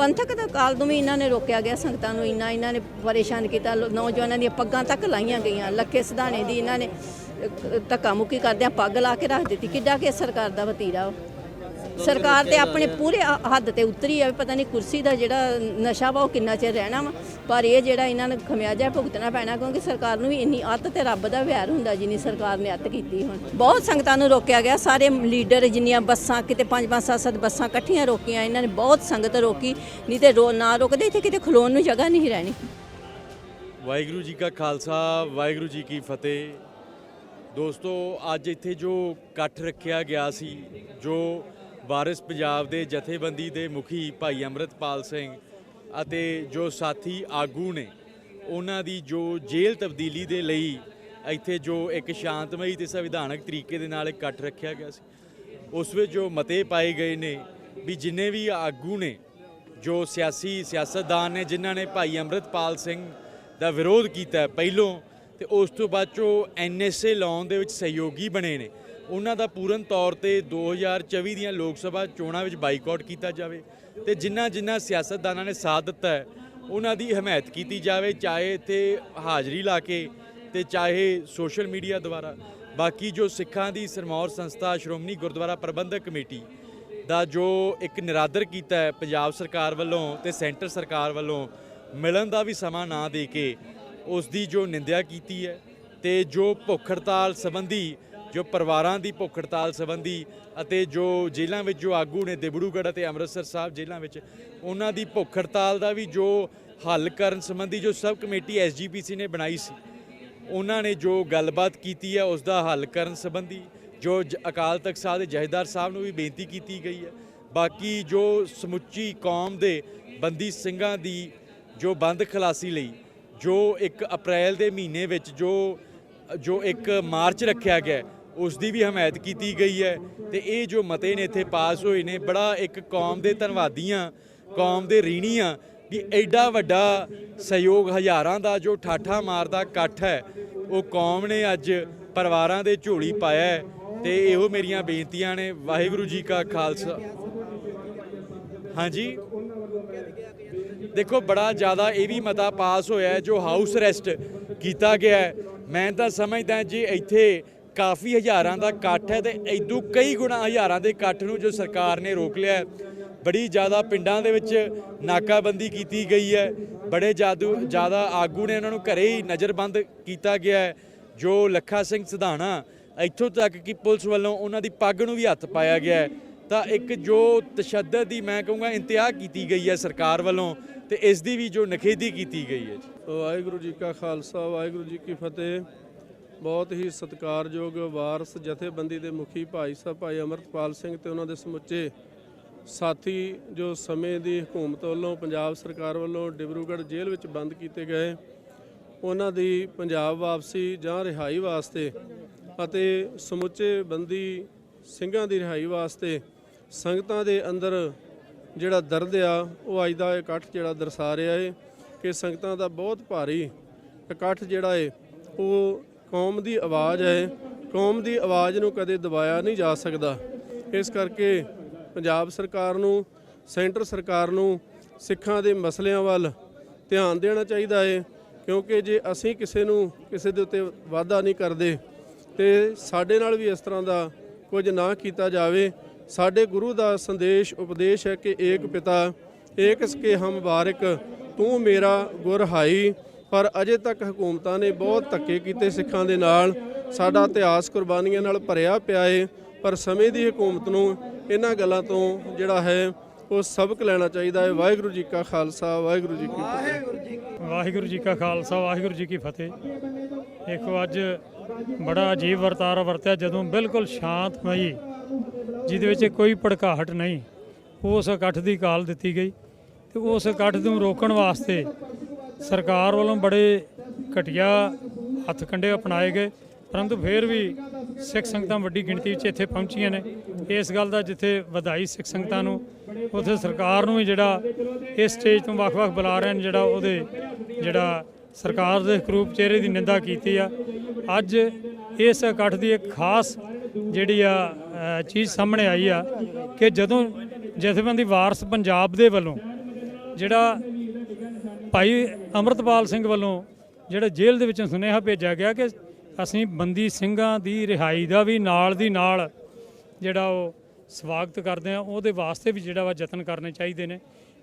ਪੰਥਕ ਦਾ ਕਾਲ ਤੋਂ ਵੀ ਇਹਨਾਂ ਨੇ ਰੋਕਿਆ ਗਿਆ, ਸੰਗਤਾਂ ਨੂੰ ਇੰਨਾ ਇਹਨਾਂ ਨੇ ਪਰੇਸ਼ਾਨ ਕੀਤਾ ਨੌਜਵਾਨਾਂ ਦੀਆਂ ਪੱਗਾਂ ਤੱਕ ਲਾਈਆਂ ਗਈਆਂ, ਲੱਖੇ ਸਿਧਾਣੇ ਦੀ ਇਹਨਾਂ ਨੇ ਧੱਕਾ ਮੁੱਕੀ ਕਰਦਿਆਂ ਪੱਗ ਲਾ ਕੇ ਰੱਖ ਦਿੱਤੀ, ਕਿੱਡਾ ਕਿ ਸਰਕਾਰ ਦਾ ਵਤੀਰਾ ਵਾ। ਸਰਕਾਰ ਤੇ ਆਪਣੇ ਪੂਰੇ ਹੱਦ ਤੇ ਉਤਰੀ ਆ ਪਤਾ ਨਹੀਂ ਕੁਰਸੀ ਦਾ ਜਿਹੜਾ ਨਸ਼ਾ ਵਾ ਉਹ ਕਿੰਨਾ ਚਿਰ ਰਹਿਣਾ ਵਾ। ਪਰ ਇਹ ਜਿਹੜਾ ਇਹਨਾਂ ਨੂੰ ਖਮਿਆਜਾ ਭੁਗਤਣਾ ਪੈਣਾ ਕਿਉਂਕਿ ਸਰਕਾਰ ਨੂੰ ਵੀ ਇੰਨੀ ਅੱਤ ਤੇ ਰੱਬ ਦਾ ਵੈਰ ਹੁੰਦਾ ਜਿੰਨੀ ਸਰਕਾਰ ਨੇ ਅੱਤ ਕੀਤੀ ਹੁਣ। ਬਹੁਤ ਸੰਗਤਾਂ ਨੂੰ ਰੋਕਿਆ ਗਿਆ, ਸਾਰੇ ਲੀਡਰ ਜਿੰਨੀਆਂ ਬੱਸਾਂ, ਕਿਤੇ ਪੰਜ ਪੰਜ, ਸੱਤ ਸੱਤ ਬੱਸਾਂ ਇਕੱਠੀਆਂ ਰੋਕੀਆਂ, ਇਹਨਾਂ ਨੇ ਬਹੁਤ ਸੰਗਤ ਰੋਕੀ, ਨਹੀਂ ਤੇ ਰੋ, ਨਾ ਰੋਕਦੇ, ਇੱਥੇ ਕਿਤੇ ਖਲੋਣ ਨੂੰ ਜਗ੍ਹਾ ਨਹੀਂ ਰਹਿਣੀ। ਵਾਹਿਗੁਰੂ ਜੀ ਕਾ ਖਾਲਸਾ, ਵਾਹਿਗੁਰੂ ਜੀ ਕੀ ਫਤਿਹ। ਦੋਸਤੋ, ਅੱਜ ਇੱਥੇ ਜੋ ਇਕੱਠ ਰੱਖਿਆ ਗਿਆ ਸੀ, ਜੋ ਵਾਰਿਸ ਪੰਜਾਬ ਦੇ ਜਥੇਬੰਦੀ ਦੇ ਮੁਖੀ ਭਾਈ ਅੰਮ੍ਰਿਤਪਾਲ ਸਿੰਘ ਅਤੇ ਜੋ ਸਾਥੀ ਆਗੂ ਨੇ, ਉਹਨਾਂ ਦੀ ਜੋ ਜੇਲ੍ਹ ਤਬਦੀਲੀ ਦੇ ਲਈ ਇੱਥੇ ਜੋ ਇੱਕ ਸ਼ਾਂਤਮਈ ਤੇ ਸੰਵਿਧਾਨਕ ਤਰੀਕੇ ਦੇ ਨਾਲ ਇਕੱਠ ਰੱਖਿਆ ਗਿਆ ਸੀ, ਉਸ ਵਿੱਚ ਜੋ ਮਤੇ ਪਾਏ ਗਏ ਨੇ ਵੀ ਜਿੰਨੇ ਵੀ ਆਗੂ ਨੇ, ਜੋ ਸਿਆਸੀ ਸਿਆਸਤਦਾਨ ਨੇ, ਜਿਨ੍ਹਾਂ ਨੇ ਭਾਈ ਅੰਮ੍ਰਿਤਪਾਲ ਸਿੰਘ ਦਾ ਵਿਰੋਧ ਕੀਤਾ ਪਹਿਲੋਂ ਤੇ ਉਸ ਤੋਂ ਬਾਅਦ ਚੋਂ ਐਨਐਸਏ ਲਾਉਣ ਦੇ ਵਿੱਚ ਸਹਿਯੋਗੀ ਬਣੇ ਨੇ ਉਹਨਾਂ ਦਾ ਪੂਰਨ ਤੌਰ ਤੇ 2024 ਦੀਆਂ ਲੋਕ ਸਭਾ ਚੋਣਾਂ ਵਿੱਚ ਬਾਈਕਾਟ ਕੀਤਾ ਜਾਵੇ ਤੇ ਜਿਨ੍ਹਾਂ ਜਿਨ੍ਹਾਂ ਸਿਆਸਤਦਾਨਾਂ ਨੇ ਸਾਥ ਦਿੱਤਾ ਹੈ, ਉਹਨਾਂ ਦੀ ਹਮਾਇਤ ਕੀਤੀ ਜਾਵੇ, ਚਾਹੇ ਇੱਥੇ ਹਾਜ਼ਰੀ ਲਾ ਕੇ ਤੇ ਚਾਹੇ ਸੋਸ਼ਲ ਮੀਡੀਆ ਦੁਆਰਾ। ਬਾਕੀ ਜੋ ਸਿੱਖਾਂ ਦੀ ਸਰਮੌਰ ਸੰਸਥਾ ਸ਼੍ਰੋਮਣੀ ਗੁਰਦੁਆਰਾ ਪ੍ਰਬੰਧਕ ਕਮੇਟੀ ਦਾ ਜੋ ਇੱਕ ਨਿਰਾਦਰ ਕੀਤਾ ਹੈ, ਪੰਜਾਬ ਸਰਕਾਰ ਵੱਲੋਂ ਤੇ ਸੈਂਟਰ ਸਰਕਾਰ ਵੱਲੋਂ ਮਿਲਣ ਦਾ ਵੀ ਸਮਾਂ ਨਾ ਦੇ ਕੇ, ਉਸ ਦੀ ਜੋ ਨਿੰਦਿਆ ਕੀਤੀ ਹੈ ਤੇ ਜੋ ਭੁੱਖ ਹੜਤਾਲ ਸੰਬੰਧੀ ਜੋ ਪਰਿਵਾਰਾਂ ਦੀ ਭੁੱਖ ਹੜਤਾਲ ਸੰਬੰਧੀ ਅਤੇ ਜੋ ਜੇਲ੍ਹਾਂ ਵਿੱਚ ਜੋ ਆਗੂ ਨੇ ਦਿਬੜੂਗੜ੍ਹ ਅਤੇ ਅੰਮ੍ਰਿਤਸਰ ਸਾਹਿਬ ਜੇਲ੍ਹਾਂ ਵਿੱਚ, ਉਹਨਾਂ ਦੀ ਭੁੱਖ ਹੜਤਾਲ ਦਾ ਵੀ ਜੋ ਹੱਲ ਕਰਨ ਸੰਬੰਧੀ ਜੋ ਸਬ ਕਮੇਟੀ ਐਸਜੀਪੀਸੀ ਨੇ ਬਣਾਈ ਸੀ, ਉਹਨਾਂ ਨੇ ਜੋ ਗੱਲਬਾਤ ਕੀਤੀ ਹੈ ਉਸ ਦਾ ਹੱਲ ਕਰਨ ਸੰਬੰਧੀ, ਜੋ ਜ- ਅਕਾਲ ਤਖਤ ਸਾਹਿਬ ਦੇ ਜਹੇਦਾਰ ਸਾਹਿਬ ਨੂੰ ਵੀ ਬੇਨਤੀ ਕੀਤੀ ਗਈ ਹੈ। ਬਾਕੀ ਜੋ ਸਮੁੱਚੀ ਕੌਮ ਦੇ ਬੰਦੀ ਸਿੰਘਾਂ ਦੀ ਜੋ ਬੰਦ ਖਲਾਸੀ ਲਈ, ਜੋ 1 ਅਪ੍ਰੈਲ ਦੇ ਮਹੀਨੇ ਵਿੱਚ ਜੋ ਜੋ ਇੱਕ ਮਾਰਚ ਰੱਖਿਆ ਗਿਆ ਉਸ ਦੀ ਵੀ ਹਮਾਇਤ ਕੀਤੀ ਗਈ ਹੈ ਤੇ ਇਹ ਜੋ ਮਤੇ ਨੇ ਇੱਥੇ ਪਾਸ ਹੋਏ ਨੇ, ਬੜਾ ਇੱਕ ਕੌਮ ਦੇ ਧੰਨਵਾਦੀਆਂ, ਕੌਮ ਦੇ ਰੀਣੀ ਆ ਵੀ ਐਡਾ ਵੱਡਾ ਸਹਿਯੋਗ ਹਜ਼ਾਰਾਂ ਦਾ ਜੋ ਠਾਠਾ ਮਾਰਦਾ ਇਕੱਠ ਹੈ, ਉਹ ਕੌਮ ਨੇ ਅੱਜ ਪਰਿਵਾਰਾਂ ਦੇ ਝੋਲੀ ਪਾਇਆ ਹੈ ਤੇ ਇਹੋ ਮੇਰੀਆਂ ਬੇਨਤੀਆਂ ਨੇ, ਵਾਹਿਗੁਰੂ ਜੀ ਕਾ ਖਾਲਸਾ। ਹਾਂਜੀ? ਦੇਖੋ, ਬੜਾ ਜ਼ਿਆਦਾ ਇਹ ਵੀ ਮਤਾ ਪਾਸ ਹੋਇਆ ਜੋ ਹਾਊਸ ਅਰੈਸਟ ਕੀਤਾ ਗਿਆ ਮੈਂ ਤਾਂ ਸਮਝਦਾ ਜੇ ਇੱਥੇ ਕਾਫੀ ਹਜ਼ਾਰਾਂ ਦਾ ਇਕੱਠ ਹੈ ਤੇ ਇਦੋਂ ਕਈ ਗੁਣਾ ਹਜ਼ਾਰਾਂ ਦੇ ਇਕੱਠ ਨੂੰ ਜੋ ਸਰਕਾਰ ਨੇ ਰੋਕ ਲਿਆ ਬੜੀ ਜ਼ਿਆਦਾ ਪਿੰਡਾਂ ਦੇ ਵਿੱਚ ਨਾਕਾਬੰਦੀ ਕੀਤੀ ਗਈ ਹੈ। ਬੜੇ ਜਾਦੂ, ਜ਼ਿਆਦਾ ਆਗੂ ਨੇ ਉਹਨਾਂ ਨੂੰ ਘਰੇ ਹੀ ਨਜ਼ਰਬੰਦ ਕੀਤਾ ਗਿਆ ਹੈ, ਜੋ ਲੱਖਾ ਸਿੰਘ ਸਿਧਾਣਾ ਇੱਥੋਂ ਤੱਕ ਕਿ ਪੁਲਿਸ ਵੱਲੋਂ ਉਹਨਾਂ ਦੀ ਪੱਗ ਨੂੰ ਵੀ ਹੱਥ ਪਾਇਆ ਗਿਆ ਹੈ। ਤਾਂ ਇੱਕ ਜੋ ਤਸ਼ੱਦਦ ਦੀ ਮੈਂ ਕਹੂੰਗਾ ਇੰਤਿਹਾ ਕੀਤੀ ਗਈ ਹੈ ਸਰਕਾਰ ਵੱਲੋਂ ਤੇ ਇਸ ਦੀ ਵੀ ਜੋ ਨਖੇਦੀ ਕੀਤੀ ਗਈ ਹੈ ਵਾਹਿਗੁਰੂ ਜੀ ਕਾ ਖਾਲਸਾ, ਵਾਹਿਗੁਰੂ ਜੀ ਕੀ ਫਤਿਹ। ਬਹੁਤ ਹੀ ਸਤਿਕਾਰਯੋਗ ਵਾਰਸ ਜਥੇਬੰਦੀ ਦੇ ਮੁਖੀ ਭਾਈ ਸਾਹਿਬ ਭਾਈ ਅਮਰਤਪਾਲ ਸਿੰਘ ਤੇ ਉਹਨਾਂ ਦੇ ਸਮੁੱਚੇ ਸਾਥੀ ਜੋ ਸਮੇਂ ਦੀ ਹਕੂਮਤ ਵੱਲੋਂ ਪੰਜਾਬ ਸਰਕਾਰ ਵੱਲੋਂ ਡਿਬਰੂਗੜ੍ਹ ਜੇਲ੍ਹ ਵਿੱਚ ਬੰਦ ਕੀਤੇ ਗਏ, ਉਹਨਾਂ ਦੀ ਪੰਜਾਬ ਵਾਪਸੀ ਜਾਂ ਰਿਹਾਈ ਵਾਸਤੇ ਅਤੇ ਸਮੁੱਚੇ ਬੰਦੀ ਸਿੰਘਾਂ ਦੀ ਰਿਹਾਈ ਵਾਸਤੇ ਸੰਗਤਾਂ ਦੇ ਅੰਦਰ ਜਿਹੜਾ ਦਰਦ ਆ, ਉਹ ਅੱਜ ਦਾ ਇਕੱਠ ਜਿਹੜਾ ਦਰਸਾ ਰਿਹਾ ਏ ਕਿ ਸੰਗਤਾਂ ਦਾ ਬਹੁਤ ਭਾਰੀ ਇਕੱਠ ਜਿਹੜਾ ਏ, ਉਹ ਕੌਮ ਦੀ ਆਵਾਜ਼ ਹੈ, ਕੌਮ ਦੀ ਆਵਾਜ਼ ਨੂੰ ਕਦੇ ਦਬਾਇਆ ਨਹੀਂ ਜਾ ਸਕਦਾ। ਇਸ ਕਰਕੇ ਪੰਜਾਬ ਸਰਕਾਰ ਨੂੰ, ਸੈਂਟਰ ਸਰਕਾਰ ਨੂੰ ਸਿੱਖਾਂ ਦੇ ਮਸਲਿਆਂ ਵੱਲ ਧਿਆਨ ਦੇਣਾ ਚਾਹੀਦਾ ਹੈ, ਕਿਉਂਕਿ ਜੇ ਅਸੀਂ ਕਿਸੇ ਨੂੰ ਕਿਸੇ ਦੇ ਉੱਤੇ ਵਾਅਦਾ ਨਹੀਂ ਕਰਦੇ ਤੇ ਸਾਡੇ ਨਾਲ ਵੀ ਇਸ ਤਰ੍ਹਾਂ ਦਾ ਕੁਝ ਨਾ ਕੀਤਾ ਜਾਵੇ, ਸਾਡੇ ਗੁਰੂ ਦਾ ਸੰਦੇਸ਼, ਉਪਦੇਸ਼ ਹੈ ਕਿ ਏਕ ਪਿਤਾ, ਏਕ ਸਕੇ ਹਮ ਬਾਰਿਕ ਤੂੰ ਮੇਰਾ ਗੁਰ ਹਾਈ। ਪਰ ਅਜੇ ਤੱਕ ਹਕੂਮਤਾਂ ਨੇ ਬਹੁਤ ਧੱਕੇ ਕੀਤੇ ਸਿੱਖਾਂ ਦੇ ਨਾਲ। ਸਾਡਾ ਇਤਿਹਾਸ ਕੁਰਬਾਨੀਆਂ ਨਾਲ ਭਰਿਆ ਪਿਆ ਏ, ਪਰ ਸਮੇਂ ਦੀ ਹਕੂਮਤ ਨੂੰ ਇਹਨਾਂ ਗੱਲਾਂ ਤੋਂ ਜਿਹੜਾ ਹੈ, ਉਹ ਸਬਕ ਲੈਣਾ ਚਾਹੀਦਾ ਹੈ ਵਾਹਿਗੁਰੂ ਜੀ ਕਾ ਖਾਲਸਾ, ਵਾਹਿਗੁਰੂ ਜੀ ਕੀ ਫਤਿਹ। ਵਾਹਿਗੁਰੂ ਜੀ ਕਾ ਖਾਲਸਾ, ਵਾਹਿਗੁਰੂ ਜੀ ਕੀ ਫਤਿਹ। ਦੇਖੋ, ਅੱਜ ਬੜਾ ਅਜੀਬ ਵਰਤਾਰਾ ਵਰਤਿਆ, ਜਦੋਂ ਬਿਲਕੁਲ ਸ਼ਾਂਤਮਈ, ਜਿਹਦੇ ਵਿੱਚ ਕੋਈ ਭੜਕਾਹਟ ਨਹੀਂ, ਉਸ ਇਕੱਠ ਦੀ ਕਾਲ ਦਿੱਤੀ ਗਈ ਤੇ ਉਸ ਇਕੱਠ ਨੂੰ ਰੋਕਣ ਵਾਸਤੇ ਸਰਕਾਰ ਵੱਲੋਂ ਬੜੇ ਘਟੀਆ ਹੱਥ ਕੰਡੇ ਅਪਣਾਏ ਗਏ, ਪਰੰਤੂ ਫਿਰ ਵੀ ਸਿੱਖ ਸੰਗਤਾਂ ਵੱਡੀ ਗਿਣਤੀ ਵਿੱਚ ਇੱਥੇ ਪਹੁੰਚੀਆਂ ਨੇ। ਇਸ ਗੱਲ ਦਾ ਜਿੱਥੇ ਵਧਾਈ ਸਿੱਖ ਸੰਗਤਾਂ ਨੂੰ, ਉੱਥੇ ਸਰਕਾਰ ਨੂੰ ਵੀ ਜਿਹੜਾ ਇਸ ਸਟੇਜ ਤੋਂ ਵੱਖ-ਵੱਖ ਬੁਲਾ ਰਹੇ ਨੇ, ਜਿਹੜਾ ਉਹਦੇ ਜਿਹੜਾ ਸਰਕਾਰ ਦੇ ਕਰੂਪ ਚਿਹਰੇ ਦੀ ਨਿੰਦਾ ਕੀਤੀ ਆ। ਅੱਜ ਇਸ ਇਕੱਠ ਦੀ ਇੱਕ ਖਾਸ ਜਿਹੜੀ ਆ ਚੀਜ਼ ਸਾਹਮਣੇ ਆਈ ਆ ਕਿ ਜਦੋਂ ਜਥੇਬੰਦੀ ਵਾਰਸ ਪੰਜਾਬ ਦੇ ਵੱਲੋਂ ਜਿਹੜਾ ਭਾਈ ਅਮਰਤਪਾਲ ਸਿੰਘ ਵੱਲੋਂ ਜਿਹੜਾ ਜੇਲ੍ਹ ਦੇ ਵਿੱਚੋਂ ਸੁਨੇਹਾ ਭੇਜਿਆ ਗਿਆ ਕਿ ਅਸੀਂ ਬੰਦੀ ਸਿੰਘਾਂ ਦੀ ਰਿਹਾਈ ਦਾ ਵੀ ਨਾਲ ਦੀ ਨਾਲ ਜਿਹੜਾ ਉਹ ਸਵਾਗਤ ਕਰਦੇ ਆ ਉਹਦੇ ਵਾਸਤੇ ਵੀ ਜਿਹੜਾ ਵਾ ਯਤਨ ਕਰਨੇ ਚਾਹੀਦੇ ਨੇ।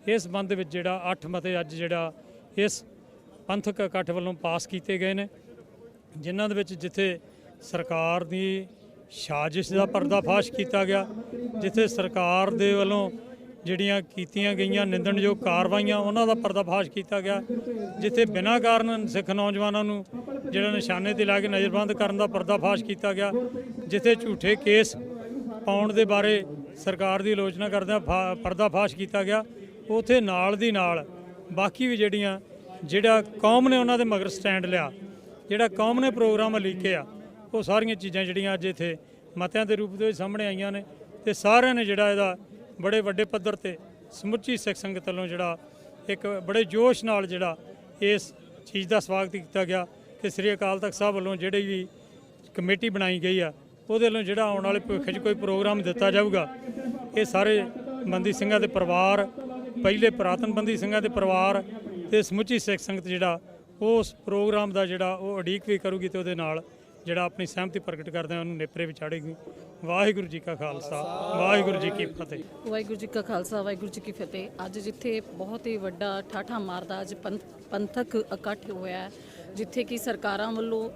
ਇਸ ਸੰਬੰਧ ਵਿੱਚ ਜਿਹੜਾ 8 ਮਤੇ ਅੱਜ ਜਿਹੜਾ ਇਸ ਪੰਥਕ ਇਕੱਠ ਵੱਲੋਂ ਪਾਸ ਕੀਤੇ ਗਏ ਨੇ, ਜਿਨ੍ਹਾਂ ਦੇ ਵਿੱਚ ਜਿੱਥੇ ਸਰਕਾਰ ਦੀ ਸਾਜ਼ਿਸ਼ ਦਾ ਪਰਦਾਫਾਸ਼ ਕੀਤਾ ਗਿਆ, ਜਿੱਥੇ ਸਰਕਾਰ ਦੇ ਵੱਲੋਂ ਜਿਹੜੀਆਂ ਕੀਤੀਆਂ ਗਈਆਂ ਨਿੰਦਣਯੋਗ ਕਾਰਵਾਈਆਂ, ਉਹਨਾਂ ਦਾ ਪਰਦਾਫਾਸ਼ ਕੀਤਾ ਗਿਆ, ਜਿੱਥੇ ਬਿਨਾਂ ਕਾਰਨ ਸਿੱਖ ਨੌਜਵਾਨਾਂ ਨੂੰ ਜਿਹੜਾ ਨਿਸ਼ਾਨੇ ਤੇ ਲਾ ਕੇ ਨਜ਼ਰਬੰਦ ਕਰਨ ਦਾ ਪਰਦਾਫਾਸ਼ ਕੀਤਾ ਗਿਆ, ਜਿੱਥੇ ਝੂਠੇ ਕੇਸ ਪਾਉਣ ਦੇ ਬਾਰੇ ਸਰਕਾਰ ਦੀ ਆਲੋਚਨਾ ਕਰਦਿਆਂ ਫਾ- ਪਰਦਾਫਾਸ਼ ਕੀਤਾ ਗਿਆ। ਉਥੇ ਨਾਲ ਦੀ ਨਾਲ ਬਾਕੀ ਵੀ ਜਿਹੜੀਆਂ, ਜਿਹੜਾ ਕੌਮ ਨੇ ਉਹਨਾਂ ਦੇ ਮਗਰ ਸਟੈਂਡ ਲਿਆ, ਜਿਹੜਾ ਕੌਮ ਨੇ ਪ੍ਰੋਗਰਾਮ ਲਿਖਿਆ ਉਹ ਸਾਰੀਆਂ ਚੀਜ਼ਾਂ ਜਿਹੜੀਆਂ ਅੱਜ ਇੱਥੇ ਮਤਿਆਂ ਦੇ ਰੂਪ ਦੇ ਵਿੱਚ ਸਾਹਮਣੇ ਆਈਆਂ ਨੇ ਤੇ ਸਾਰਿਆਂ ਨੇ ਜਿਹੜਾ ਇਹਦਾ ਬੜੇ ਵੱਡੇ ਪੱਧਰ ਤੇ ਸਮੁੱਚੀ ਸਿੱਖ ਸੰਗਤ ਵੱਲੋਂ ਜਿਹੜਾ ਇੱਕ ਬੜੇ ਜੋਸ਼ ਨਾਲ ਜਿਹੜਾ ਇਸ ਚੀਜ਼ ਦਾ ਸਵਾਗਤ ਕੀਤਾ ਗਿਆ ਕਿ ਸ੍ਰੀ ਅਕਾਲ ਤਖਤ ਸਾਹਿਬ ਵੱਲੋਂ ਜਿਹੜੀ ਵੀ ਕਮੇਟੀ ਬਣਾਈ ਗਈ ਆ, ਉਹਦੇ ਵੱਲੋਂ ਜਿਹੜਾ ਆਉਣ ਵਾਲੇ ਭਵਿੱਖ 'ਚ ਕੋਈ ਪ੍ਰੋਗਰਾਮ ਦਿੱਤਾ ਜਾਊਗਾ। ਇਹ ਸਾਰੇ ਬੰਦੀ ਸਿੰਘਾਂ ਦੇ ਪਰਿਵਾਰ, ਪਹਿਲੇ ਪੁਰਾਤਨ ਬੰਦੀ ਸਿੰਘਾਂ ਦੇ ਪਰਿਵਾਰ ਤੇ ਸਮੁੱਚੀ ਸਿੱਖ ਸੰਗਤ ਜਿਹੜਾ ਉਸ ਪ੍ਰੋਗਰਾਮ ਦਾ ਜਿਹੜਾ ਉਹ ਉਡੀਕ ਵੀ ਕਰੂਗੀ ਤੇ ਉਹਦੇ ਨਾਲ ਜਿਹੜਾ ਆਪਣੀ ਸਹਿਮਤੀ ਪ੍ਰਗਟ ਕਰਦੇ ਆ ਉਹਨੂੰ ਨੇਪਰੇ ਵਿਚਾੜੇਗੀ ਵਾਹਿਗੁਰੂ ਜੀ ਕਾ ਖਾਲਸਾ, ਵਾਹਿਗੁਰੂ ਜੀ ਕੀ ਫਤਿਹ। ਵਾਹਿਗੁਰੂ ਜੀ ਕਾ ਖਾਲਸਾ, ਵਾਹਿਗੁਰੂ ਜੀ ਕੀ ਫਤਿਹ। ਅੱਜ ਜਿੱਥੇ ਬਹੁਤ ਹੀ ਵੱਡਾ ਠਾਠਾ ਮਾਰਦਾ, ਅੱਜ ਪੰਥ- ਪੰਥਕ ਇਕੱਠ ਹੋਇਆ ਜਿੱਥੇ ਕਿ ਸਰਕਾਰਾਂ ਵੱਲੋਂ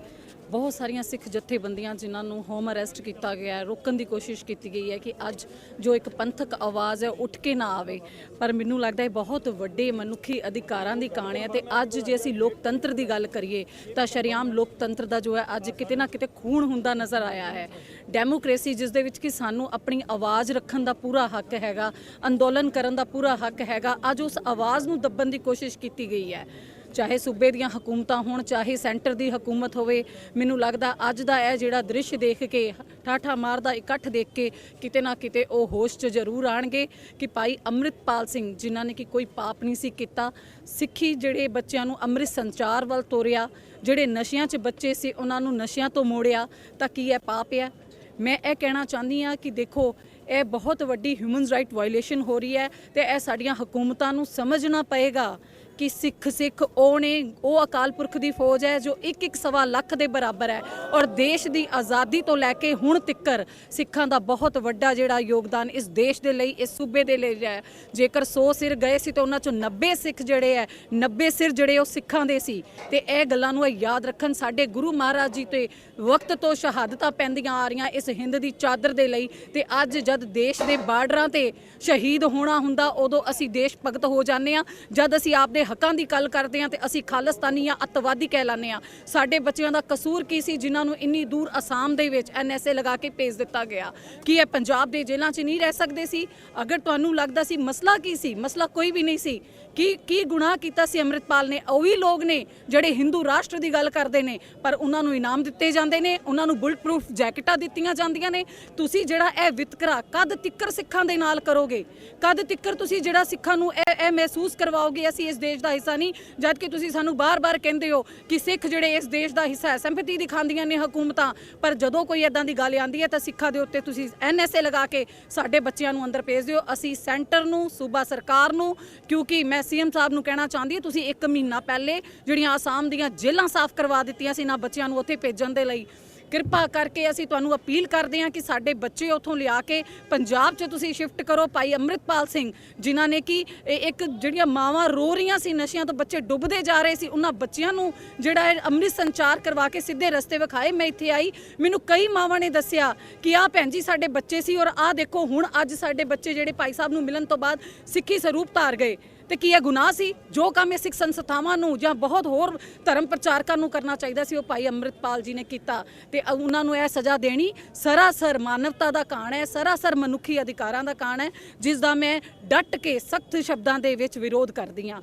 ਬਹੁਤ ਸਾਰੀਆਂ ਸਿੱਖ ਜਥੇਬੰਦੀਆਂ ਜਿਨ੍ਹਾਂ ਨੂੰ ਹੋਮ ਅਰੈਸਟ ਕੀਤਾ ਗਿਆ ਹੈ, ਰੋਕਣ ਦੀ ਕੋਸ਼ਿਸ਼ ਕੀਤੀ ਗਈ ਹੈ ਕਿ ਅੱਜ ਜੋ ਇੱਕ ਪੰਥਕ ਆਵਾਜ਼ ਹੈ, ਉੱਠ ਕੇ ਨਾ ਆਵੇ। ਪਰ ਮੈਨੂੰ ਲੱਗਦਾ ਹੈ ਬਹੁਤ ਵੱਡੇ ਮਨੁੱਖੀ ਅਧਿਕਾਰਾਂ ਦੀ ਕਾਣ ਹੈ ਤੇ ਅੱਜ ਜੇ ਅਸੀਂ ਲੋਕਤੰਤਰ ਦੀ ਗੱਲ ਕਰੀਏ, ਤਾਂ ਸ਼ਰੀਆਮ ਲੋਕਤੰਤਰ ਦਾ ਜੋ ਹੈ, ਅੱਜ ਕਿਤੇ ਨਾ ਕਿਤੇ ਖੂਨ ਹੁੰਦਾ ਨਜ਼ਰ ਆਇਆ ਹੈ। ਡੈਮੋਕ੍ਰੇਸੀ ਜਿਸ ਦੇ ਵਿੱਚ ਕਿ ਸਾਨੂੰ ਆਪਣੀ ਆਵਾਜ਼ ਰੱਖਣ ਦਾ ਪੂਰਾ ਹੱਕ ਹੈਗਾ, ਅੰਦੋਲਨ ਕਰਨ ਦਾ ਪੂਰਾ ਹੱਕ ਹੈਗਾ, ਅੱਜ ਉਸ ਆਵਾਜ਼ ਨੂੰ ਦੱਬਣ ਦੀ ਕੋਸ਼ਿਸ਼ ਕੀਤੀ ਗਈ ਹੈ। ਚਾਹੇ ਸੂਬੇ ਦੀਆਂ ਹਕੂਮਤਾਂ ਹੋਣ, ਚਾਹੇ ਸੈਂਟਰ ਦੀ ਹਕੂਮਤ ਹੋਵੇ, ਮੈਨੂੰ ਲੱਗਦਾ ਅੱਜ ਦਾ ਇਹ ਜਿਹੜਾ ਦ੍ਰਿਸ਼ ਦੇਖ ਕੇ, ਠਾਠਾ ਮਾਰਦਾ ਇਕੱਠ ਦੇਖ ਕੇ ਕਿਤੇ ਨਾ ਕਿਤੇ ਉਹ ਹੋਸ਼ 'ਚ ਜ਼ਰੂਰ ਆਣਗੇ ਕਿ ਭਾਈ ਅੰਮ੍ਰਿਤਪਾਲ ਸਿੰਘ, ਜਿਨ੍ਹਾਂ ਨੇ ਕਿ ਕੋਈ ਪਾਪ ਨਹੀਂ ਸੀ ਕੀਤਾ, ਸਿੱਖੀ ਜਿਹੜੇ ਬੱਚਿਆਂ ਨੂੰ ਅੰਮ੍ਰਿਤ ਸੰਚਾਰ ਵੱਲ ਤੋਰਿਆ, ਜਿਹੜੇ ਨਸ਼ਿਆਂ 'ਚ ਬੱਚੇ ਸੀ, ਉਹਨਾਂ ਨੂੰ ਨਸ਼ਿਆਂ ਤੋਂ ਮੋੜਿਆ, ਤਾਂ ਕੀ ਇਹ ਪਾਪ ਹੈ? ਮੈਂ ਇਹ ਕਹਿਣਾ ਚਾਹੁੰਦੀ ਹਾਂ ਕਿ ਦੇਖੋ, ਇਹ ਬਹੁਤ ਵੱਡੀ ਹਿਊਮਨ ਰਾਈਟ ਵਾਇਲੇਸ਼ਨ ਹੋ ਰਹੀ ਹੈ ਤੇ ਇਹ ਸਾਡੀਆਂ ਹਕੂਮਤਾਂ ਨੂੰ ਸਮਝਣਾ ਪਏਗਾ ਕਿ ਸਿੱਖ ਸਿੱਖ ਉਹ ਨੇ, ਉਹ ਅਕਾਲ ਪੁਰਖ ਦੀ ਫੌਜ ਹੈ ਜੋ ਇੱਕ ਇੱਕ ਸਵਾ ਲੱਖ ਦੇ ਬਰਾਬਰ ਹੈ ਔਰ ਦੇਸ਼ ਦੀ ਆਜ਼ਾਦੀ ਤੋਂ ਲੈ ਕੇ ਹੁਣ ਤਿੱਕਰ ਸਿੱਖਾਂ ਦਾ ਬਹੁਤ ਵੱਡਾ ਜਿਹੜਾ ਯੋਗਦਾਨ ਇਸ ਦੇਸ਼ ਦੇ ਲਈ, ਇਸ ਸੂਬੇ ਦੇ ਲਈ ਹੈ। ਜੇਕਰ 100 ਸਿਰ ਗਏ ਸੀ ਤਾਂ ਉਹਨਾਂ ਚੋਂ 90 ਸਿੱਖ ਜਿਹੜੇ ਹੈ 90 ਸਿਰ ਜਿਹੜੇ ਉਹ ਸਿੱਖਾਂ ਦੇ ਸੀ। ਤੇ ਇਹ ਗੱਲਾਂ ਨੂੰ ਇਹ ਯਾਦ ਰੱਖਣ ਸਾਡੇ ਗੁਰੂ ਮਹਾਰਾਜ ਜੀ ਤੇ ਵਕਤ ਤੋਂ ਸ਼ਹਾਦਤਾਂ ਪੈਂਦੀਆਂ ਆ ਰਹੀਆਂ ਇਸ ਹਿੰਦ ਦੀ ਚਾਦਰ ਦੇ ਲਈ। ਤੇ ਅੱਜ ਜਦ ਦੇਸ਼ ਦੇ ਬਾਰਡਰਾਂ ਤੇ ਸ਼ਹੀਦ ਹੋਣਾ ਹੁੰਦਾ, ਉਦੋਂ ਅਸੀਂ ਦੇਸ਼ ਭਗਤ ਹੋ ਜਾਂਦੇ ਆ ਜਦ ਅਸੀਂ ਆਪਦੇ ਹੱਕਾਂ ਦੀ ਗੱਲ ਕਰਦੇ ਆ ਤੇ ਅਸੀਂ ਖਾਲਿਸਤਾਨੀ ਜਾਂ ਅੱਤਵਾਦੀ ਕਹਿਲਾਨੇ ਆ ਸਾਡੇ ਬੱਚਿਆਂ ਦਾ ਕਸੂਰ ਕੀ ਸੀ ਜਿਨ੍ਹਾਂ ਨੂੰ ਇੰਨੀ ਦੂਰ ਅਸਾਮ ਦੇ ਵਿੱਚ ਐਨਐਸਏ ਲਗਾ ਕੇ ਭੇਜ ਦਿੱਤਾ ਗਿਆ? ਕੀ ਇਹ ਪੰਜਾਬ ਦੇ ਜੇਲ੍ਹਾਂ 'ਚ ਨਹੀਂ ਰਹਿ ਸਕਦੇ ਸੀ? ਅਗਰ ਤੁਹਾਨੂੰ ਲੱਗਦਾ ਸੀ ਮਸਲਾ ਕੀ ਸੀ? ਮਸਲਾ ਕੋਈ ਵੀ ਨਹੀਂ ਸੀ। ਕੀ ਕੀ ਗੁਨਾਹ ਕੀਤਾ ਸੀ ਅੰਮ੍ਰਿਤਪਾਲ ਨੇ? ਉਹ ਵੀ ਲੋਕ ਨੇ ਜਿਹੜੇ ਹਿੰਦੂ ਰਾਸ਼ਟਰ ਦੀ ਗੱਲ ਕਰਦੇ ਨੇ, ਪਰ ਉਹਨਾਂ ਨੂੰ ਇਨਾਮ ਦਿੱਤੇ ਜਾਂਦੇ ਨੇ, ਉਹਨਾਂ ਨੂੰ ਬੁਲਟ ਪ੍ਰੂਫ ਜੈਕਟਾਂ ਦਿੱਤੀਆਂ ਜਾਂਦੀਆਂ ਨੇ। ਤੁਸੀਂ ਜਿਹੜਾ ਇਹ ਵਿਤਕਰਾ ਕਦ ਤਿੱਕਰ ਸਿੱਖਾਂ ਦੇ ਨਾਲ ਕਰੋਗੇ? ਕਦ ਤਿੱਕਰ ਤੁਸੀਂ ਜਿਹੜਾ ਸਿੱਖਾਂ ਨੂੰ ਇਹ ਇਹ ਮਹਿਸੂਸ ਕਰਵਾਓਗੇ? ਅਸੀਂ ਇਸ ਦੇਸ਼ ਦਾ ਹਿੱਸਾ ਨਹੀਂ ਜਦ ਕਿ ਤੁਸੀਂ ਸਾਨੂੰ ਬਾਰ-ਬਾਰ ਕਹਿੰਦੇ ਹੋ ਕਿ ਸਿੱਖ ਜਿਹੜੇ ਇਸ ਦੇਸ਼ ਦਾ ਹਿੱਸਾ ਹੈ ਸਿੰਪੈਥੀ ਦਿਖਾਉਂਦੀਆਂ ਨੇ ਹਕੂਮਤਾਂ। ਪਰ ਜਦੋਂ ਕੋਈ ਇਦਾਂ ਦੀ ਗੱਲ ਆਉਂਦੀ ਹੈ, ਤਾਂ ਸਿੱਖਾਂ ਦੇ ਉੱਤੇ ਤੁਸੀਂ ਐਨਐਸਏ ਲਗਾ ਕੇ ਸਾਡੇ ਬੱਚਿਆਂ ਨੂੰ ਅੰਦਰ ਭੇਜ ਦਿਓ। ਅਸੀਂ ਸੈਂਟਰ ਨੂੰ, ਸੂਬਾ ਸਰਕਾਰ ਨੂੰ, ਕਿਉਂਕਿ ਮੈਂ ਸੀਐਮ ਸਾਹਿਬ ਨੂੰ ਕਹਿਣਾ ਚਾਹੁੰਦੀ ਹਾਂ, ਤੁਸੀਂ 1 ਮਹੀਨਾ ਪਹਿਲੇ ਜਿਹੜੀਆਂ ਆਸਾਮ ਦੀਆਂ ਜੇਲ੍ਹਾਂ ਸਾਫ਼ ਕਰਵਾ ਦਿੱਤੀਆਂ ਸੀ ਨਾ ਬੱਚਿਆਂ ਨੂੰ ਉੱਥੇ ਭੇਜਣ ਦੇ ਲਈ। ਕਿਰਪਾ ਕਰਕੇ ਅਸੀਂ ਤੁਹਾਨੂੰ ਅਪੀਲ ਕਰਦੇ ਹਾਂ ਕਿ ਸਾਡੇ ਬੱਚੇ ਉੱਥੋਂ ਲਿਆ ਕੇ ਪੰਜਾਬ 'ਚ ਤੁਸੀਂ ਸ਼ਿਫਟ ਕਰੋ। ਭਾਈ ਅੰਮ੍ਰਿਤਪਾਲ ਸਿੰਘ ਜਿਨ੍ਹਾਂ ਨੇ ਕਿ ਇਹ ਇੱਕ ਜਿਹੜੀਆਂ ਮਾਵਾਂ ਰੋ ਰਹੀਆਂ ਸੀ, ਨਸ਼ਿਆਂ ਤੋਂ ਬੱਚੇ ਡੁੱਬਦੇ ਜਾ ਰਹੇ ਸੀ, ਉਹਨਾਂ ਬੱਚਿਆਂ ਨੂੰ ਜਿਹੜਾ ਹੈ ਅੰਮ੍ਰਿਤ ਸੰਚਾਰ ਕਰਵਾ ਕੇ ਸਿੱਧੇ ਰਸਤੇ ਵਿਖਾਏ। ਮੈਂ ਇੱਥੇ ਆਈ। ਮੈਨੂੰ ਕਈ ਮਾਵਾਂ ਨੇ ਦੱਸਿਆ ਕਿ ਆਹ ਭੈਣ ਜੀ ਸਾਡੇ ਬੱਚੇ ਸੀ ਔਰ ਆਹ ਦੇਖੋ, ਹੁਣ ਅੱਜ ਸਾਡੇ ਬੱਚੇ ਜਿਹੜੇ ਭਾਈ ਸਾਹਿਬ ਨੂੰ ਮਿਲਣ ਤੋਂ ਬਾਅਦ ਸਿੱਖੀ ਸਰੂਪ ਧਾਰ ਗਏ। ਤੇ ਕੀ ਇਹ ਗੁਨਾਹ ਸੀ? ਜੋ ਕੰਮ ਇਹ ਸਿੱਖ ਸੰਸਥਾਵਾਂ ਨੂੰ ਜਾਂ ਬਹੁਤ ਹੋਰ ਧਰਮ ਪ੍ਰਚਾਰਕਾਂ ਨੂੰ ਕਰਨਾ ਚਾਹੀਦਾ ਸੀ, ਉਹ ਭਾਈ ਅੰਮ੍ਰਿਤਪਾਲ ਜੀ ਨੇ ਕੀਤਾ। ਤੇ ਉਹਨਾਂ ਨੂੰ ਇਹ ਸਜ਼ਾ ਦੇਣੀ ਸਰਾਸਰ ਮਾਨਵਤਾ ਦਾ ਕਾਣ ਹੈ, ਸਰਾਸਰ ਮਨੁੱਖੀ ਅਧਿਕਾਰਾਂ ਦਾ ਕਾਣ ਹੈ, ਜਿਸ ਦਾ ਮੈਂ ਡਟ ਕੇ ਸਖਤ ਸ਼ਬਦਾਂ ਦੇ ਵਿੱਚ ਵਿਰੋਧ ਕਰਦੀ ਹਾਂ।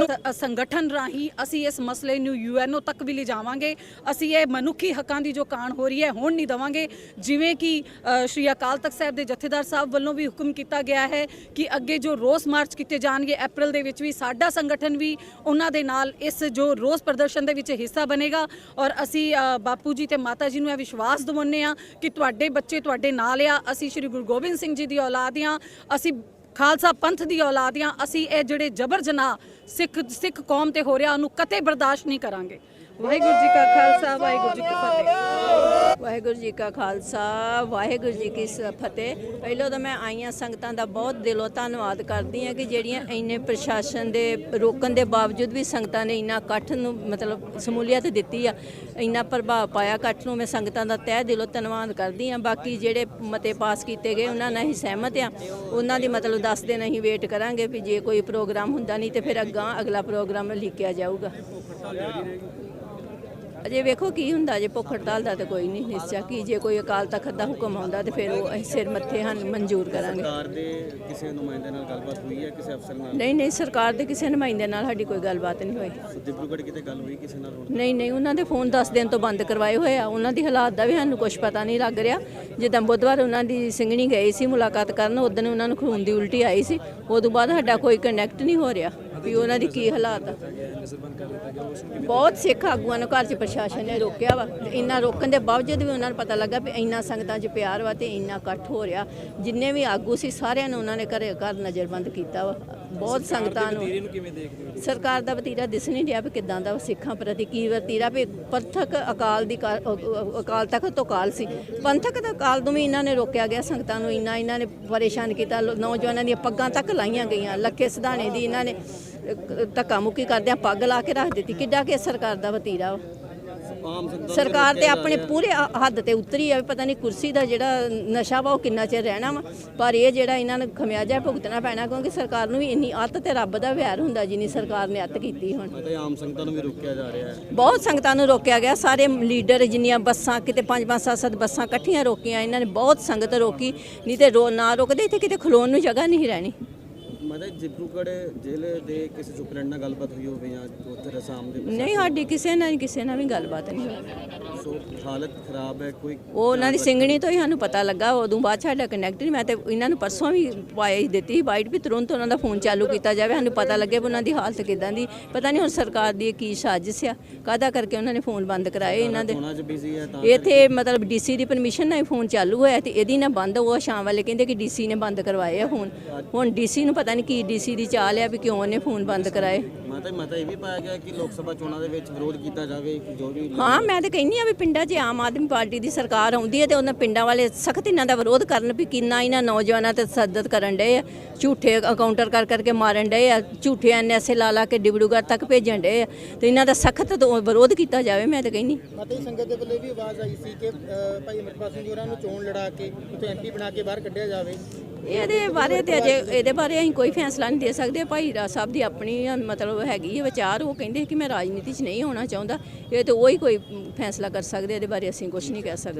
ਨੂੰ ਸੰਗਠਨ ਰਾਹੀਂ ਅਸੀਂ ਇਸ ਮਸਲੇ ਨੂੰ ਯੂਐਨਓ ਤੱਕ ਵੀ ਲਿਜਾਵਾਂਗੇ। ਅਸੀਂ ਇਹ ਮਨੁੱਖੀ ਹੱਕਾਂ ਦੀ ਜੋ ਕਾਣ ਹੋ ਰਹੀ ਹੈ, ਹੋਣ ਨਹੀਂ ਦਵਾਂਗੇ। ਜਿਵੇਂ ਕਿ ਸ਼੍ਰੀ ਅਕਾਲ ਤਖਤ ਸਾਹਿਬ ਦੇ ਜਥੇਦਾਰ ਸਾਹਿਬ ਵੱਲੋਂ ਵੀ ਹੁਕਮ ਕੀਤਾ ਗਿਆ ਹੈ ਕਿ ਅੱਗੇ ਜੋ ਰੋਸ ਮਾਰਚ ਕੀਤੇ ਜਾਣਗੇ, ਅਪ੍ਰੈਲ ਦੇ ਵਿੱਚ ਵੀ ਸਾਡਾ ਸੰਗਠਨ ਵੀ ਉਹਨਾਂ ਦੇ ਨਾਲ ਇਸ ਜੋ ਰੋਸ ਪ੍ਰਦਰਸ਼ਨ ਦੇ ਵਿੱਚ ਹਿੱਸਾ ਬਣੇਗਾ। ਔਰ ਅਸੀਂ ਬਾਪੂ ਜੀ ਤੇ ਮਾਤਾ ਜੀ ਨੂੰ ਇਹ ਵਿਸ਼ਵਾਸ ਦਿਵਾਉਂਦੇ ਆ ਕਿ ਤੁਹਾਡੇ ਬੱਚੇ ਤੁਹਾਡੇ ਨਾਲ ਆ। ਅਸੀਂ ਸ਼੍ਰੀ ਗੁਰੂ ਗੋਬਿੰਦ ਸਿੰਘ ਜੀ ਦੀ ਔਲਾਦ ਆ ਅਸੀਂ ਖਾਲਸਾ ਪੰਥ ਦੀ ਔਲਾਦ ਅਸੀਂ ਇਹ ਜਿਹੜੇ ਜਬਰ ਜਨਾਹ ਸਿੱਖ ਸਿੱਖ ਕੌਮ ਤੇ ਹੋ ਰਿਹਾ, ਉਹਨੂੰ ਕਤੇ ਬਰਦਾਸ਼ਤ ਨਹੀਂ ਕਰਾਂਗੇ। ਵਾਹਿਗੁਰੂ ਜੀ ਕਾ ਖਾਲਸਾ ਵਾਹਿਗੁਰੂ ਜੀ ਕੀ ਫਤਿਹ। ਵਾਹਿਗੁਰੂ ਜੀ ਕਾ ਖਾਲਸਾ ਵਾਹਿਗੁਰੂ ਜੀ ਕੀ ਫਤਿਹ। ਪਹਿਲਾਂ ਤਾਂ ਮੈਂ ਆਈਆਂ ਸੰਗਤਾਂ ਦਾ ਬਹੁਤ ਦਿਲੋਂ ਧੰਨਵਾਦ ਕਰਦੀ ਹਾਂ ਕਿ ਜਿਹੜੀਆਂ ਇੰਨੇ ਪ੍ਰਸ਼ਾਸਨ ਦੇ ਰੋਕਣ ਦੇ ਬਾਵਜੂਦ ਵੀ ਸੰਗਤਾਂ ਨੇ ਇੰਨਾ ਇਕੱਠ ਨੂੰ ਮਤਲਬ ਸਮੂਲੀਅਤ ਦਿੱਤੀ ਆ ਇੰਨਾ ਪ੍ਰਭਾਵ ਪਾਇਆ ਇਕੱਠ ਨੂੰ ਮੈਂ ਸੰਗਤਾਂ ਦਾ ਤਹਿ ਦਿਲੋਂ ਧੰਨਵਾਦ ਕਰਦੀ ਹਾਂ। ਬਾਕੀ ਜਿਹੜੇ ਮਤੇ ਪਾਸ ਕੀਤੇ ਗਏ ਉਹਨਾਂ ਨਾਲ ਹੀ ਸਹਿਮਤ ਆ ਉਹਨਾਂ ਦੀ ਮਤਲਬ ਦੱਸ ਦਿਨ ਅਸੀਂ ਵੇਟ ਕਰਾਂਗੇ ਵੀ ਜੇ ਕੋਈ ਪ੍ਰੋਗਰਾਮ ਹੁੰਦਾ ਨਹੀਂ ਤੇ ਫਿਰ ਅੱਗਾ ਅਗਲਾ ਪ੍ਰੋਗਰਾਮ ਲਿਖਿਆ ਜਾਊਗਾ। ਅਜੇ ਵੇਖੋ ਕੀ ਹੁੰਦਾ ਜੇ ਭੁੱਖ ਹੜਤਾਲ ਦਾ ਤਾਂ ਕੋਈ ਨਹੀਂ ਨਿਸ਼ਚਾ ਕੀ ਜੇ ਕੋਈ ਅਕਾਲ ਤਖਤ ਦਾ ਹੁਕਮ ਆਉਂਦਾ ਤੇ ਫਿਰ ਉਹ ਅਸੀਂ ਸਿਰ ਮੱਥੇ ਹਨ ਮਨਜ਼ੂਰ ਕਰਾਂਗੇ। ਸਰਕਾਰ ਦੇ ਕਿਸੇ ਨੁਮਾਇੰਦੇ ਨਾਲ ਗੱਲਬਾਤ ਹੋਈ ਹੈ ਕਿਸੇ ਅਫਸਰ ਨਾਲ? ਨਹੀਂ ਨਹੀਂ ਸਰਕਾਰ ਦੇ ਕਿਸੇ ਨੁਮਾਇੰਦੇ ਨਾਲ ਸਾਡੀ ਕੋਈ ਗੱਲਬਾਤ ਨਹੀਂ ਹੋਈ। ਡਿਬਰੂਗੜ੍ਹ ਕਿਤੇ ਗੱਲ ਹੋਈ ਕਿਸੇ ਨਾਲ ਨਹੀਂ ਨਹੀਂ ਉਹਨਾਂ ਦੇ ਫੋਨ 10 ਦਿਨ ਤੋਂ ਬੰਦ ਕਰਵਾਏ ਹੋਏ ਆ। ਉਹਨਾਂ ਦੀ ਹਾਲਾਤ ਦਾ ਵੀ ਸਾਨੂੰ ਕੁਝ ਪਤਾ ਨਹੀਂ ਲੱਗ ਰਿਹਾ। ਜਿੱਦਾਂ ਬੁੱਧਵਾਰ ਉਹਨਾਂ ਦੀ ਸਿੰਘਣੀ ਗਈ ਸੀ ਮੁਲਾਕਾਤ ਕਰਨ ਉਦੋਂ ਉਹਨਾਂ ਨੂੰ ਖੂਨ ਦੀ ਉਲਟੀ ਆਈ ਸੀ। ਉਦੋਂ ਬਾਅਦ ਸਾਡਾ ਕੋਈ ਕਨੈਕਟ ਨਹੀਂ ਹੋ ਰਿਹਾ। ਵੀ ਉਹਨਾਂ ਦੀ ਕੀ ਹਾਲਾਤ ਆ। ਬਹੁਤ ਸਿੱਖ ਆਗੂਆਂ ਨੂੰ ਘਰ 'ਚ ਪ੍ਰਸ਼ਾਸਨ ਨੇ ਰੋਕਿਆ ਵਾ ਤੇ ਇੰਨਾ ਰੋਕਣ ਦੇ ਬਾਵਜੂਦ ਵੀ ਉਹਨਾਂ ਨੂੰ ਪਤਾ ਲੱਗਾ ਵੀ ਇੰਨਾ ਸੰਗਤਾਂ 'ਚ ਪਿਆਰ ਵਾ ਤੇ ਇੰਨਾ ਇਕੱਠ ਹੋ ਰਿਹਾ। ਜਿੰਨੇ ਵੀ ਆਗੂ ਸੀ ਸਾਰਿਆਂ ਨੂੰ ਉਹਨਾਂ ਨੇ ਘਰੇ ਘਰ ਨਜ਼ਰਬੰਦ ਕੀਤਾ ਵਾ। ਬਹੁਤ ਸੰਗਤਾਂ ਨੂੰ ਸਰਕਾਰ ਦਾ ਵਤੀਰਾ ਦਿਸ ਨਹੀਂ ਰਿਹਾ ਵੀ ਕਿਦਾਂ ਦਾ ਸਿੱਖਾਂ ਪ੍ਰਤੀ ਕੀ ਵਤੀਰਾ ਵੀ ਪੰਥਕ ਅਕਾਲ ਦੀ ਕਾ- ਅ- ਅ- ਅਕਾਲ ਤਖਤ ਤੋਂ ਕਾਲ ਸੀ। ਪੰਥਕ ਦਾ ਕਾਲ ਤੋਂ ਵੀ ਇਹਨਾਂ ਨੇ ਰੋਕਿਆ ਗਿਆ ਸੰਗਤਾਂ ਨੂੰ ਇੰਨਾ ਇਹਨਾਂ ਨੇ ਪਰੇਸ਼ਾਨ ਕੀਤਾ। ਲੋ- ਨੌਜਵਾਨਾਂ ਦੀਆਂ ਪੱਗਾਂ ਤੱਕ ਲਾਈਆਂ ਗਈਆਂ ਲੱਖੇ ਸਿਧਾਣੇ ਦੀ ਇਹਨਾਂ ਨੇ ਧੱਕਾ ਮੁੱਕੀ ਕਰਦਿਆਂ ਪੱਗ ਲਾ ਕੇ ਰੱਖ ਦਿੱਤੀ ਕਿੱਡਾ ਕਿ ਸਰਕਾਰ ਦਾ ਵਤੀਰਾ ਸਰਕਾਰ ਤੇ ਆਪਣੇ ਪੂਰੇ ਹੱਦ ਤੇ ਉਤਰੀ ਆ ਪਤਾ ਨਹੀਂ ਕੁਰਸੀ ਦਾ ਜਿਹੜਾ ਨਸ਼ਾ ਵਾ ਉਹ ਕਿੰਨਾ ਚਿਰ ਰਹਿਣਾ ਵਾ। ਪਰ ਇਹ ਜਿਹੜਾ ਇਹਨਾਂ ਨੂੰ ਖਮਿਆਜਾ ਭੁਗਤਣਾ ਪੈਣਾ ਕਿਉਂਕਿ ਸਰਕਾਰ ਨੂੰ ਵੀ ਇੰਨੀ ਅੱਤ ਤੇ ਰੱਬ ਦਾ ਵੈਰ ਹੁੰਦਾ ਜਿੰਨੀ ਸਰਕਾਰ ਨੇ ਅੱਤ ਕੀਤੀ ਹੁਣ। ਮਤਲਬ ਆਮ ਸੰਗਤਾਂ ਨੂੰ ਵੀ ਰੋਕਿਆ ਜਾ ਰਿਹਾ ਹੈ। ਬਹੁਤ ਸੰਗਤਾਂ ਨੂੰ ਰੋਕਿਆ ਗਿਆ ਸਾਰੇ ਲੀਡਰ ਜਿੰਨੀਆਂ ਬੱਸਾਂ ਕਿਤੇ ਪੰਜ ਪੰਜ ਸੱਤ ਸੱਤ ਬੱਸਾਂ ਇਕੱਠੀਆਂ ਰੋਕੀਆਂ ਇਹਨਾਂ ਨੇ ਬਹੁਤ ਸੰਗਤ ਰੋਕੀ ਨਹੀਂ ਤੇ ਨਾ ਰੋਕਦੇ ਇੱਥੇ ਕਿਤੇ ਖਲੋਣ ਨੂੰ ਜਗ੍ਹਾ ਨਹੀਂ ਰਹਿਣੀ। ਮਤਲਬ ਡਿਬਰੂਗੜ੍ਹ ਜ਼ਿਲ੍ਹੇ ਦੇ ਕਿਸੇ ਸੁਪਰਡੈਂਟ ਨਾਲ ਗੱਲਬਾਤ ਹੋਈ ਹੋਵੇ ਜਾਂ ਉੱਥੇ ਰਸਾਮ ਦੇ ਨਹੀਂ ਸਾਡੀ ਕਿਸੇ ਨਾਲ ਕਿਸੇ ਨਾਲ ਵੀ ਗੱਲਬਾਤ ਨਹੀਂ ਹੋਈ। ਸੋ ਹਾਲਤ ਖਰਾਬ ਹੈ ਕੋਈ ਉਹ ਉਹਨਾਂ ਦੀ ਸਿੰਘਣੀ ਤੋਂ ਹੀ ਸਾਨੂੰ ਪਤਾ ਲੱਗਾ ਉਦੋਂ ਬਾਅਦ ਸਾਡਾ ਕਨੈਕਟ ਨਹੀਂ ਮੈਂ ਤੇ ਇਹਨਾਂ ਨੂੰ ਪਰਸੋਂ ਵੀ ਪਾਈ ਦਿੱਤੀ ਸੀ ਬਾਈਟ ਵੀ ਤੁਰੰਤ ਉਹਨਾਂ ਦਾ ਫੋਨ ਚਾਲੂ ਕੀਤਾ ਜਾਵੇ ਸਾਨੂੰ ਪਤਾ ਲੱਗੇ ਵੀ ਉਹਨਾਂ ਦੀ ਹਾਲਤ ਕਿਦਾਂ ਦੀ ਪਤਾ ਨਹੀਂ ਹੁਣ ਸਰਕਾਰ ਦੀ ਕੀ ਸਾਜ਼ਿਸ਼ ਆ ਕਾਹਦਾ ਕਰਕੇ ਉਹਨਾਂ ਨੇ ਫੋਨ ਬੰਦ ਕਰਾਏ ਇਹਨਾਂ ਦੇ। ਇੱਥੇ ਮਤਲਬ ਡੀਸੀ ਦੀ ਪਰਮਿਸ਼ਨ ਨਾਲ ਫੋਨ ਚਾਲੂ ਹੋਇਆ ਤੇ ਇਹਦੀ ਨਾ ਬੰਦ ਉਹ ਸ਼ਾਮ ਵਾਲੇ ਕਹਿੰਦੇ ਕਿ ਡੀਸੀ ਨੇ ਬੰਦ ਕਰਵਾਏ ਆ ਫੋਨ ਹੁਣ ਡੀਸੀ ਨੂੰ ਪਤਾ ਨਹੀਂ ਕੀ ਡੀਸੀ ਦੀ ਚਾਹ ਲਿਆ ਵੀ ਕਿਉਂ ਉਹਨੇ ਫੋਨ ਬੰਦ ਕਰਾਏ। ਮਤਲਬ ਮਤਾ ਇਹ ਵੀ ਪਾਇਆ ਗਿਆ ਕਿ ਲੋਕ ਸਭਾ ਚੋਣਾਂ ਦੇ ਵਿੱਚ ਵਿਰੋਧ ਕੀਤਾ ਜਾਵੇ ਕਿ ਜੋ ਵੀ ਹਾਂ ਮੈਂ ਤਾਂ ਕਹਿੰਨੀ ਆ ਵੀ ਪਿੰਡਾਂ 'ਚ ਆਮ ਆਦਮੀ ਪਾਰਟੀ ਦੀ ਸਰਕਾਰ ਆਉਂਦੀ ਹੈ ਤੇ ਉਹਨਾਂ ਪਿੰਡਾਂ ਵਾਲੇ ਸਖਤ ਇਹਨਾਂ ਦਾ ਵਿਰੋਧ ਕਰਨ ਵੀ ਕਿੰਨਾ ਇਹਨਾਂ ਨੌਜਵਾਨਾਂ ਤੇ ਤਸੱਦਦ ਕਰਨ ਡਏ ਆ ਝੂਠੇ ਕਾਊਂਟਰ ਕਰ ਕਰਕੇ ਮਾਰਨ ਡਏ ਆ ਝੂਠੇ ਐਨਐਸਏ ਲਾ ਲਾ ਕੇ ਡਿਬੜੂਗੜ੍ਹ ਤੱਕ ਭੇਜਣ ਡਏ ਆ ਤੇ ਇਹਨਾਂ ਦਾ ਸਖਤ ਵਿਰੋਧ ਕੀਤਾ ਜਾਵੇ ਮੈਂ ਤਾਂ ਕਹਿੰਨੀ ਅਤੇ ਸੰਗਤ ਦੇ ਵੱਲੋਂ ਵੀ ਆਵਾਜ਼ ਆਈ ਸੀ ਕਿ ਭਾਈ ਅਮਰਪਾਲ ਸਿੰਘ ਜੀ ਹੋਰਾਂ ਨੂੰ ਚੋਣ ਲੜਾ ਕੇ ਉੱਥੇ ਐਮਪੀ ਬਣਾ ਕੇ ਬਾਹਰ ਕੱਢਿਆ ਜਾਵੇ। ਇਹਦੇ ਬਾਰੇ ਤੇ ਅਜੇ ਇਹਦੇ ਬਾਰੇ ਅਸੀਂ ਕੋਈ ਫੈਸਲਾ ਨਹੀਂ ਦੇ ਸਕਦੇ ਭਾਈ ਰਾਜ ਸਾਹਿਬ ਦੀ ਆਪਣੀ ਮਤਲਬ ਹੈਗੀ ਹੈ ਵਿਚਾਰ, ਉਹ ਕਹਿੰਦੇ ਕਿ ਮੈਂ ਰਾਜਨੀਤੀ 'ਚ ਨਹੀਂ ਹੋਣਾ ਚਾਹੁੰਦਾ, ਇਹ ਤਾਂ ਉਹ ਹੀ ਕੋਈ ਫੈਸਲਾ ਕਰ ਸਕਦੇ ਇਹਦੇ ਬਾਰੇ ਅਸੀਂ ਕੁਝ ਨਹੀਂ ਕਹਿ ਸਕਦੇ।